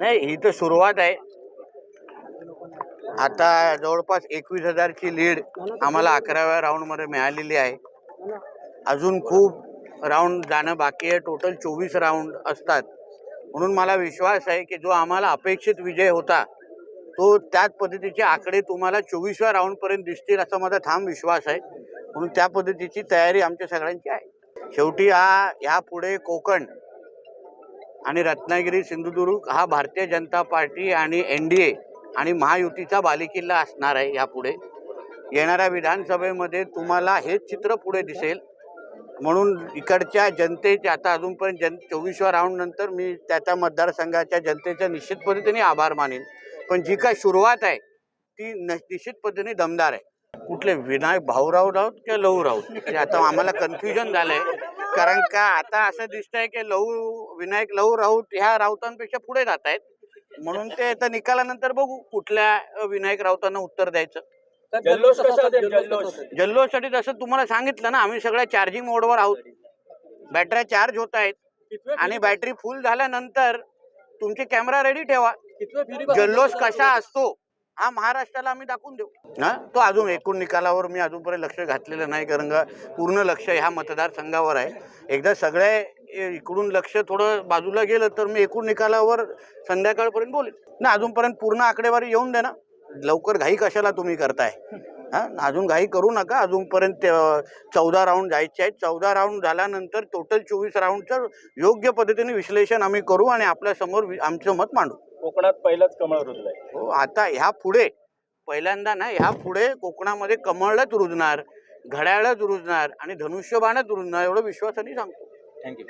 नाही ही तर सुरुवात आहे. आता जवळपास एकवीस हजारची लीड आम्हाला अकराव्या राऊंडमध्ये मिळालेली आहे. अजून खूप राऊंड जाणं बाकी आहे. टोटल चोवीस राऊंड असतात. म्हणून मला विश्वास आहे की जो आम्हाला अपेक्षित विजय होता तो त्याच पद्धतीचे आकडे तुम्हाला चोवीसव्या राऊंडपर्यंत दिसतील असा माझा ठाम विश्वास आहे. म्हणून त्या पद्धतीची तयारी आमच्या सगळ्यांची आहे. शेवटी हा ह्यापुढे कोकण आणि रत्नागिरी सिंधुदुर्ग हा भारतीय जनता पार्टी आणि एन डी ए आणि महायुतीचा बालेकिल्ला असणार आहे यापुढे. येणाऱ्या विधानसभेमध्ये तुम्हाला हेच चित्र पुढे दिसेल. म्हणून इकडच्या जनतेचे आता अजूनपर्यंत जन चोवीसव्या राऊंड नंतर मी त्या त्या मतदारसंघाच्या जनतेचा निश्चित पद्धतीने आभार मानेन. पण जी काय सुरुवात आहे ती न निश्चित पद्धतीने दमदार आहे. कुठले विनायक भाऊराव राऊत किंवा लहू राऊत? म्हणजे आता आम्हाला कन्फ्युजन झालं आहे कारण का? आता असं दिसतंय की लहू विनायक लहू राऊत ह्या राऊतांपेक्षा पुढे जात आहेत म्हणून ते आता निकालानंतर बघू कुठल्या विनायक राऊतांना उत्तर द्यायचं. जल्लोषसाठी जसं तुम्हाला सांगितलं ना आम्ही सगळ्या चार्जिंग मोडवर आहोत. बॅटऱ्या चार्ज होत आहेत. आणि बॅटरी फुल झाल्यानंतर तुमचे कॅमेरा रेडी ठेवा. जल्लोष कसा असतो? हा महाराष्ट्राला आम्ही दाखवून देऊ. हा? तो अजून एकूण निकालावर मी अजूनपर्यंत लक्ष घातलेलं नाही कारण का पूर्ण लक्ष ह्या मतदारसंघावर आहे. एकदा सगळे इकडून लक्ष थोडं बाजूला गेलं तर मी एकूण निकालावर संध्याकाळपर्यंत बोलेन. ना अजूनपर्यंत पूर्ण आकडेवारी येऊन दे ना. लवकर घाई कशाला तुम्ही करताय? हां? अजून घाई करू नका. अजूनपर्यंत चौदा राऊंड जायचे आहेत. चौदा राऊंड झाल्यानंतर टोटल चोवीस राऊंडचं योग्य पद्धतीने विश्लेषण आम्ही करू आणि आपल्यासमोर वि- आमचं मत मांडू. कोकणात पहिलाच कमळ रुजलाय. हो आता ह्या पुढे पहिल्यांदा ना ह्या पुढे कोकणामध्ये कमळच रुजणार घड्याळच रुजणार आणि धनुष्यबाणच रुजणार एवढं विश्वासाने सांगतो. थँक्यू